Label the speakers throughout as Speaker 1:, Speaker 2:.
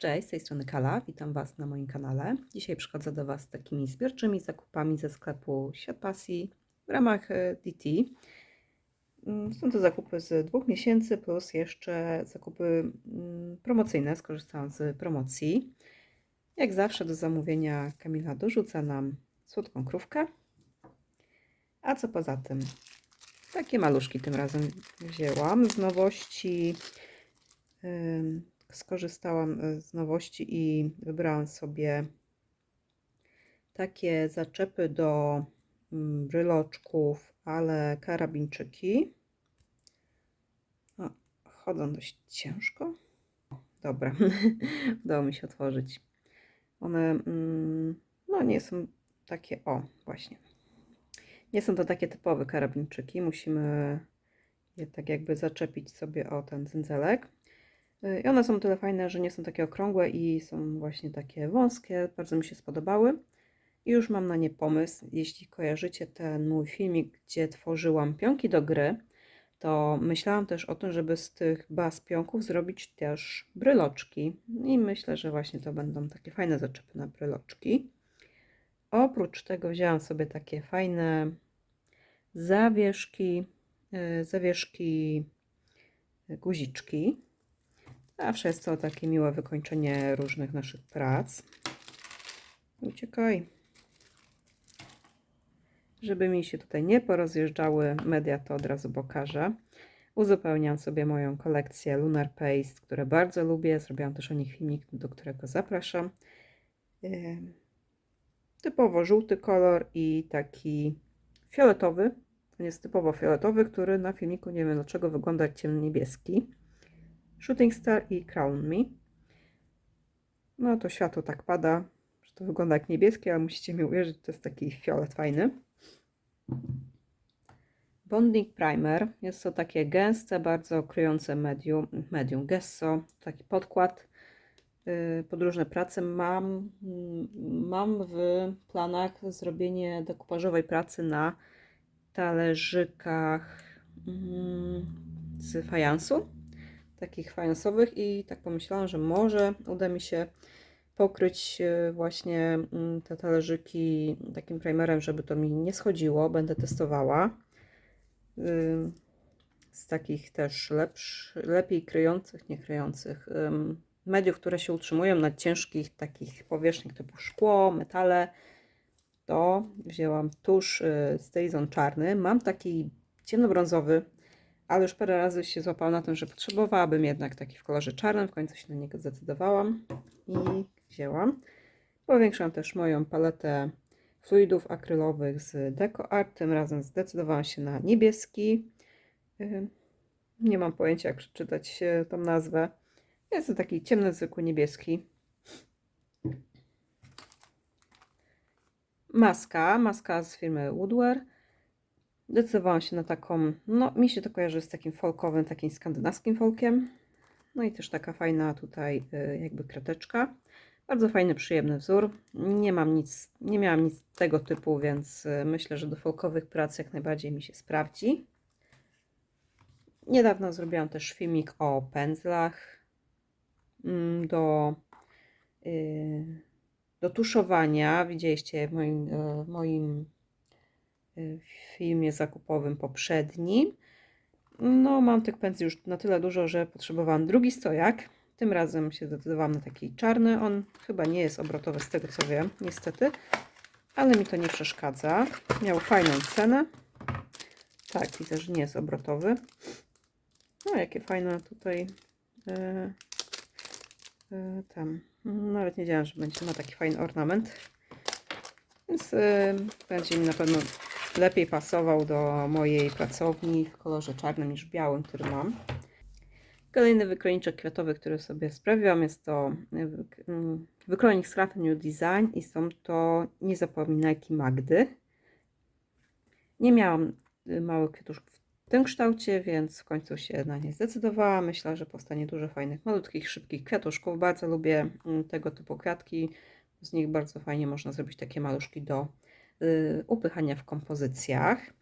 Speaker 1: Cześć, z tej strony Kala, witam Was na moim kanale. Dzisiaj przychodzę do Was z takimi zbiorczymi zakupami ze sklepu Świat Pasji w ramach e, DT. Mm, Są to zakupy z dwóch miesięcy plus jeszcze zakupy mm, promocyjne, skorzystałam z promocji. Jak zawsze do zamówienia Kamila dorzuca nam słodką krówkę. A co poza tym? Takie maluszki tym razem wzięłam z nowości. Skorzystałam e, z nowości i wybrałam sobie takie zaczepy do mm, bryloczków, ale karabinczyki. O, chodzą dość ciężko. Dobra, udało mi się otworzyć. One mm, no nie są takie, o właśnie. Nie są to takie typowe karabinczyki. Musimy je tak jakby zaczepić sobie o ten cyndzelek. I one są tyle fajne, że nie są takie okrągłe i są właśnie takie wąskie. Bardzo mi się spodobały. I już mam na nie pomysł. Jeśli kojarzycie ten mój filmik, gdzie tworzyłam pionki do gry, to myślałam też o tym, żeby z tych baz pionków zrobić też bryloczki. I myślę, że właśnie to będą takie fajne zaczepy na bryloczki. Oprócz tego wzięłam sobie takie fajne zawieszki, yy, zawieszki, yy, guziczki. Zawsze jest to takie miłe wykończenie różnych naszych prac. Uciekaj. Żeby mi się tutaj nie porozjeżdżały media, to od razu pokażę. Uzupełniam sobie moją kolekcję Lunar Paste, które bardzo lubię. Zrobiłam też o nich filmik, do którego zapraszam. Typowo żółty kolor i taki fioletowy. To jest typowo fioletowy, który na filmiku nie wiem dlaczego wygląda jak ciemno-niebieski. Shooting Star i Crown Me. No to światło tak pada, że to wygląda jak niebieskie, ale musicie mi uwierzyć, to jest taki fiolet fajny. Bonding Primer. Jest to takie gęste, bardzo kryjące medium, medium gesso, taki podkład. Yy, Podróżne prace mam, mam w planach zrobienie dekupażowej pracy na talerzykach mm, z fajansu takich fajansowych i tak pomyślałam, że może uda mi się pokryć e, właśnie mm, te talerzyki takim primerem, żeby to mi nie schodziło. Będę testowała. Z takich też lepsz, lepiej kryjących, nie kryjących mediów, które się utrzymują na ciężkich takich powierzchniach typu szkło, metale. To wzięłam tusz y, Stazon czarny. Mam taki ciemnobrązowy, ale już parę razy się złapałam na tym, że potrzebowałabym jednak taki w kolorze czarnym. W końcu się na niego zdecydowałam i wzięłam. Powiększam też moją paletę fluidów akrylowych z Deco Art. Tym razem zdecydowałam się na niebieski. Nie mam pojęcia, jak przeczytać yy, tą nazwę. Jest to taki ciemny, zwykły niebieski. Maska, maska z firmy Woodware. Decydowałam się na taką, no mi się to kojarzy z takim folkowym, takim skandynawskim folkiem. No i też taka fajna tutaj y, jakby krateczka. Bardzo fajny, przyjemny wzór. Nie mam nic, nie miałam nic tego typu, więc y, myślę, że do folkowych prac jak najbardziej mi się sprawdzi. Niedawno zrobiłam też filmik o pędzlach mm, do, y, do tuszowania. Widzieliście w moim, w moim y, filmie zakupowym poprzednim. No, mam tych pędzli już na tyle dużo, że potrzebowałam drugi stojak. Tym razem się zdecydowałam na taki czarny. On chyba nie jest obrotowy z tego co wiem, niestety, ale mi to nie przeszkadza. Miał fajną cenę. Tak, widzę, że nie jest obrotowy. No, jakie fajne tutaj e, e, tam. Nawet nie wiedziałam, że będzie ma taki fajny ornament. Więc e, będzie mi na pewno lepiej pasował do mojej pracowni w kolorze czarnym niż białym, który mam. Kolejny wykrojniczek kwiatowy, który sobie sprawiłam, jest to wyk- mm, wykrojnik z Craft New Design i są to niezapominajki Magdy. Nie miałam y, małych kwiatuszków w tym kształcie, więc w końcu się na nie zdecydowałam. Myślę, że powstanie dużo fajnych, malutkich, szybkich kwiatuszków. Bardzo lubię tego typu kwiatki. Z nich bardzo fajnie można zrobić takie maluszki do y, upychania w kompozycjach.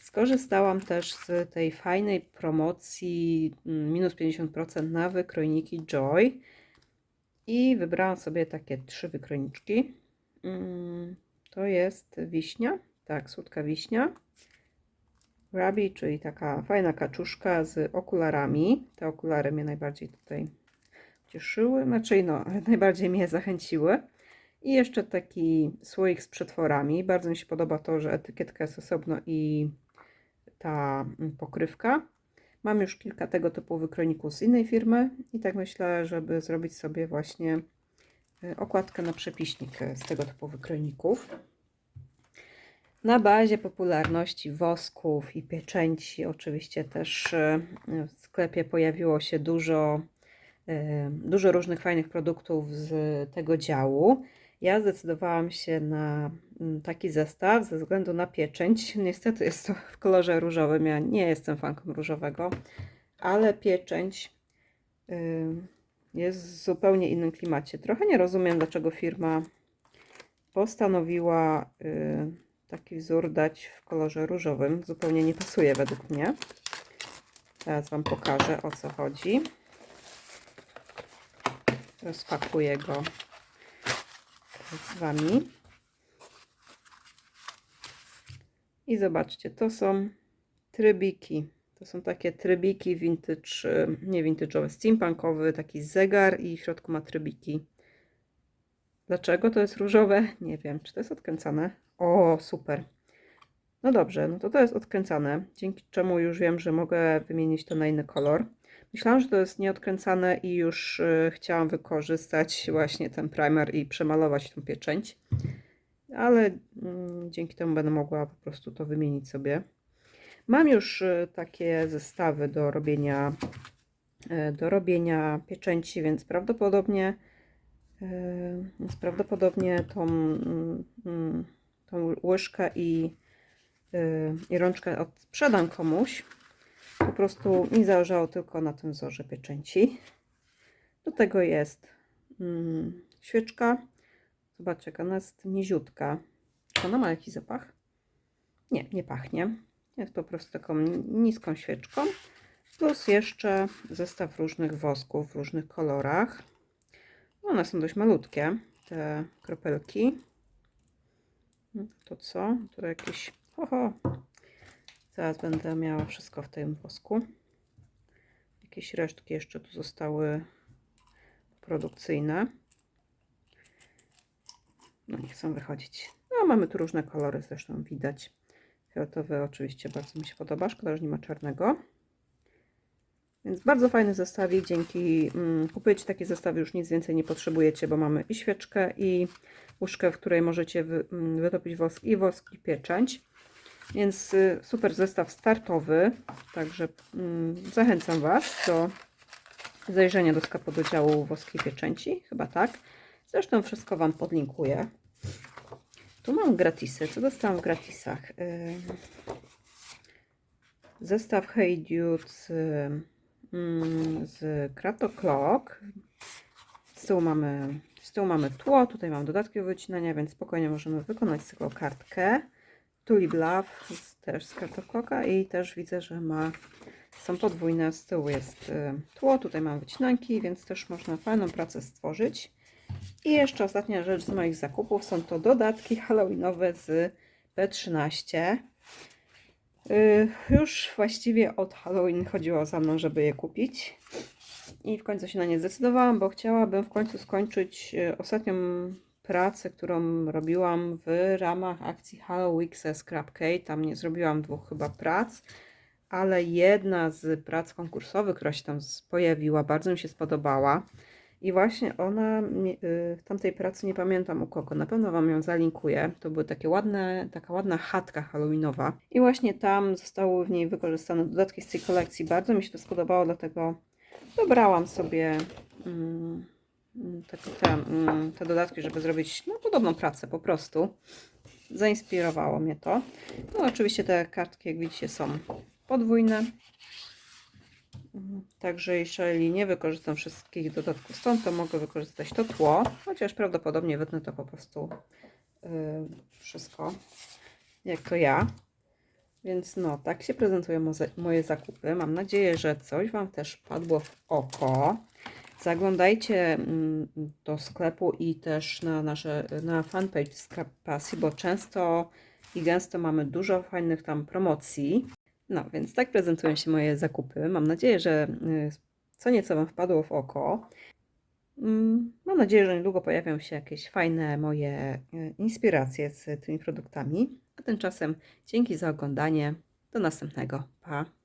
Speaker 1: Skorzystałam też z tej fajnej promocji mm, minus 50% na wykrojniki Joy. I wybrałam sobie takie trzy wykrojniczki. Mm, To jest wiśnia, tak, słodka wiśnia. Rabi, czyli taka fajna kaczuszka z okularami. Te okulary mnie najbardziej tutaj cieszyły, znaczy no, najbardziej mnie zachęciły. I jeszcze taki słoik z przetworami. Bardzo mi się podoba to, że etykietka jest osobno i ta mm, pokrywka. Mam już kilka tego typu wykrojników z innej firmy i tak myślę, żeby zrobić sobie właśnie y, okładkę na przepiśnik y, z tego typu wykrojników. Na bazie popularności wosków i pieczęci, oczywiście też y, w sklepie pojawiło się dużo, dużo różnych fajnych produktów z tego działu. Ja zdecydowałam się na mm, taki zestaw ze względu na pieczęć. Niestety jest to w kolorze różowym. Ja nie jestem fanką różowego, ale pieczęć y, jest w zupełnie innym klimacie. Trochę nie rozumiem, dlaczego firma postanowiła y, taki wzór dać w kolorze różowym. Zupełnie nie pasuje według mnie. Teraz Wam pokażę o co chodzi. Rozpakuję go z Wami. I zobaczcie, to są trybiki. To są takie trybiki vintage, nie vintage'owe, steampunkowy, taki zegar i w środku ma trybiki. Dlaczego to jest różowe? Nie wiem. Czy to jest odkręcane? O, super. No dobrze, no to to jest odkręcane, dzięki czemu już wiem, że mogę wymienić to na inny kolor. Myślałam, że to jest nieodkręcane i już y, chciałam wykorzystać właśnie ten primer i przemalować tą pieczęć. Ale mm, dzięki temu będę mogła po prostu to wymienić sobie. Mam już y, takie zestawy do robienia, y, do robienia pieczęci, więc prawdopodobnie, więc prawdopodobnie tą, mm, mm, tą łyżkę i, i rączkę odsprzedam komuś. Po prostu mi zależało tylko na tym wzorze pieczęci. Do tego jest mm, świeczka. Zobaczcie, ona jest niziutka. Czy ona ma jakiś zapach? Nie, nie pachnie. Jest po prostu taką niską świeczką. Plus jeszcze zestaw różnych wosków w różnych kolorach. One są dość malutkie, te kropelki. To co? To jakieś... Zaraz będę miała wszystko w tym wosku. Jakieś resztki jeszcze tu zostały produkcyjne. No nie chcą wychodzić. No mamy tu różne kolory zresztą widać. Fioletowy oczywiście bardzo mi się podoba. Szkoda, że nie ma czarnego. Więc bardzo fajny zestawik. Dzięki mm, kupujecie takie zestawy już nic więcej nie potrzebujecie, bo mamy i świeczkę i łyżkę, w której możecie wy, mm, wytopić wosk i wosk i pieczęć. Więc y, super zestaw startowy. Także mm, zachęcam Was do zajrzenia do sklepu i pieczęci. Chyba tak. Zresztą wszystko Wam podlinkuję. Tu mam gratisy. Co dostałam w gratisach? Ym, Zestaw Hey Dude z, mm, z Krato Clock. Z tyłu, mamy, z tyłu mamy tło, tutaj mam dodatki do wycinania, więc spokojnie możemy wykonać z tego kartkę. Tulip Love też z Krato Clocka i też widzę, że ma są podwójne. Z tyłu jest y, tło, tutaj mam wycinanki, więc też można fajną pracę stworzyć. I jeszcze ostatnia rzecz z moich zakupów są to dodatki halloweenowe z P13. Y, Już właściwie od Halloween chodziło za mną, żeby je kupić. I w końcu się na nie zdecydowałam, bo chciałabym w końcu skończyć y, ostatnią pracę, którą robiłam w ramach akcji Halloween ze Scrapcade. Tam nie zrobiłam dwóch chyba prac, ale jedna z prac konkursowych, która się tam z- pojawiła, bardzo mi się spodobała. I właśnie ona, y, w tamtej pracy nie pamiętam u kogo, na pewno Wam ją zalinkuję. To były takie ładne, taka ładna chatka halloweenowa. I właśnie tam zostały w niej wykorzystane dodatki z tej kolekcji. Bardzo mi się to spodobało, dlatego dobrałam sobie mm, te, te, mm, te dodatki, żeby zrobić no, podobną pracę po prostu. Zainspirowało mnie to. No oczywiście te kartki, jak widzicie, są podwójne. Mhm. Także jeżeli nie wykorzystam wszystkich dodatków stąd, to mogę wykorzystać to tło, chociaż prawdopodobnie wytnę to po prostu yy, wszystko, jak to ja. Więc no, tak się prezentują moje zakupy. Mam nadzieję, że coś Wam też padło w oko. Zaglądajcie mm, do sklepu i też na nasze na fanpage Sklep Pasji, bo często i gęsto mamy dużo fajnych tam promocji. No, więc tak prezentują się moje zakupy. Mam nadzieję, że y, co nieco Wam wpadło w oko. Mm, Mam nadzieję, że niedługo pojawią się jakieś fajne moje y, inspiracje z tymi produktami. A tymczasem dzięki za oglądanie. Do następnego. Pa!